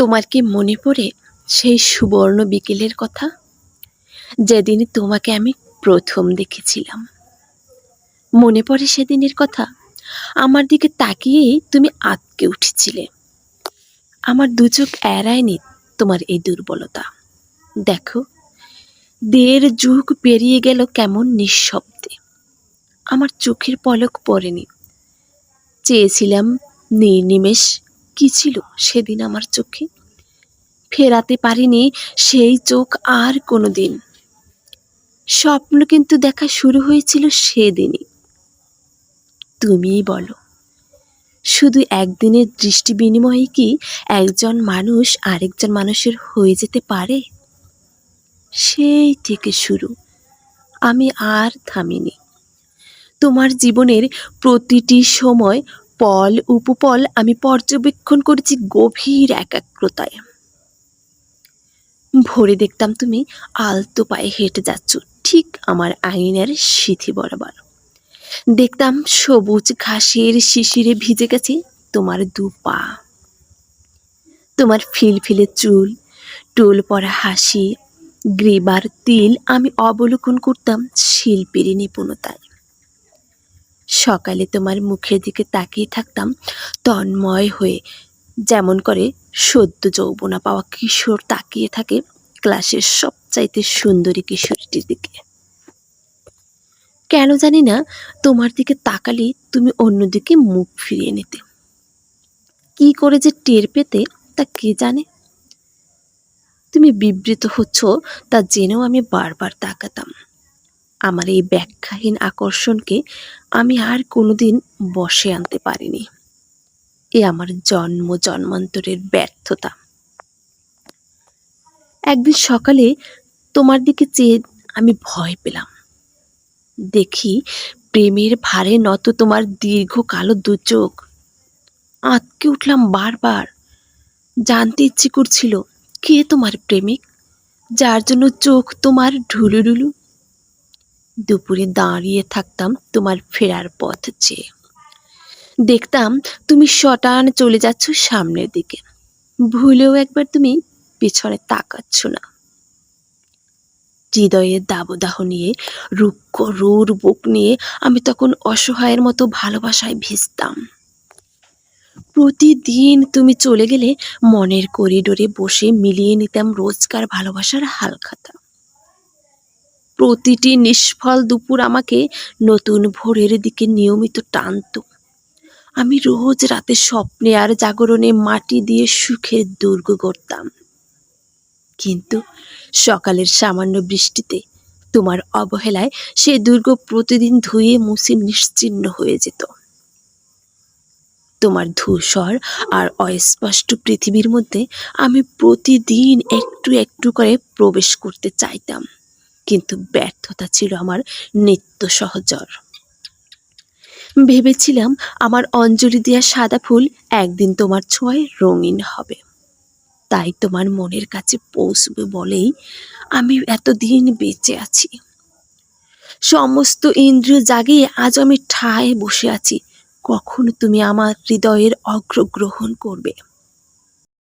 তোমার কি মনে পড়ে সেই সুবর্ণ বিকেলের কথা? যেদিন তোমাকে আমি প্রথম দেখেছিলাম। মনে পড়ে সেদিনের কথা? আমার দিকে তাকিয়েই তুমি আটকে উঠেছিলে। আমার দু চোখ এড়ায়নি তোমার এই দুর্বলতা। দেখো, দেড় যুগ পেরিয়ে গেল কেমন নিঃশব্দে। আমার চোখের পলক পড়েনি। চেয়েছিলাম নির্নিমেষ কি ছিল সেদিন আমার চোখে? ফেরাতে পারিনি সেই চোখ আর কোনো দিন স্বপ্ন কিন্তু দেখা শুরু হয়েছিল সেদিনই। তুমিই বলো, শুধু একদিনের দৃষ্টি বিনিময়ে কি একজন মানুষ আরেকজন মানুষের হয়ে যেতে পারে? সেই থেকে শুরু। আমি আর থামিনি। তোমার জীবনের প্রতিটি সময় পল উপপল আমি পর্যবেক্ষণ করেছি গভীর একাগ্রতায়। ভোরে দেখতাম তুমি আলতো পায়ে হেঁটে যাচ্ছ, ঠিক আমার আইনের সিথি বরাবর। দেখতাম সবুজ ঘাসের শিশিরে ভিজে গেছে তোমার দু পা। তোমার ফিলফিলে চুল, টুল পরা হাসি, গ্রীবার তিল আমি অবলোকন করতাম শিল্পীর নিপুণতায়। সকালে তোমার মুখের দিকে তাকিয়ে থাকতাম, তন্ময় হয়ে। যেমন করে সদ্য যৌবনা পাওয়া কিশোর তাকিয়ে থাকে ক্লাসের সবচাইতে সুন্দরী কিশোরটির দিকে। কেন জানি না, তোমার দিকে তাকালে তুমি অন্যদিকে মুখ ফিরিয়ে নিতে। কি করে যে টের পেতে, তা কে জানে? তুমি বিবৃত হচ্ছ, তা জেনেও আমি বারবার তাকাতাম। আমার এই ব্যাখ্যাহীন আকর্ষণকে আমি আর কোনোদিন বসে আনতে পারিনি। এ আমার জন্ম জন্মান্তরের ব্যর্থতা। একদিন সকালে তোমার দিকে চেয়ে আমি ভয় পেলাম। দেখি প্রেমের ভারে নত তোমার দীর্ঘ কালো দু চোখ আঁতকে উঠলাম বারবার। জানতে ইচ্ছে করছিল, কে তোমার প্রেমিক? যার জন্য চোখ তোমার ঢুলুঢুলু দুপুরে দাঁড়িয়ে থাকতাম তোমার ফেরার পথ চেয়ে। দেখতাম তুমি শটান চলে যাচ্ছ সামনের দিকে। ভুলেও একবার তুমি পেছনে তাকাচ্ছ না। হৃদয়ের দাবদাহ নিয়ে, রুক্ষ রুর বুক নিয়ে আমি তখন অসহায়ের মতো ভালোবাসায় ভিজতাম। প্রতিদিন তুমি চলে গেলে মনের করিডোরে বসে মিলিয়ে নিতাম রোজকার ভালোবাসার হালখাতা। প্রতিটি নিষ্ফল দুপুর আমাকে নতুন ভোরের দিকে নিয়মিত টানত। আমি রোজ রাতে স্বপ্নে আর জাগরণে মাটি দিয়ে সুখের দুর্গ গড়তাম। কিন্তু সকালের সামান্য বৃষ্টিতে তোমার অবহেলায় সে দুর্গ প্রতিদিন ধুয়ে মুছে নিশ্চিহ্ন হয়ে যেত। তোমার ধূসর আর অস্পষ্ট পৃথিবীর মধ্যে আমি প্রতিদিন একটু একটু করে প্রবেশ করতে চাইতাম। কিন্তু ব্যর্থতা ছিল আমার নিত্য সহচর। ভেবেছিলাম আমার অঞ্জলি দেওয়া সাদা ফুল একদিন তোমার ছোঁয়ায় রঙিন হবে। তাই তোমার মনের কাছে পৌঁছবে বলেই আমি এতদিন বেঁচে আছি। সমস্ত ইন্দ্রিয় জাগিয়ে আজ আমি ঠায় বসে আছি। কখন তুমি আমার হৃদয়ের অগ্রগ্রহণ করবে?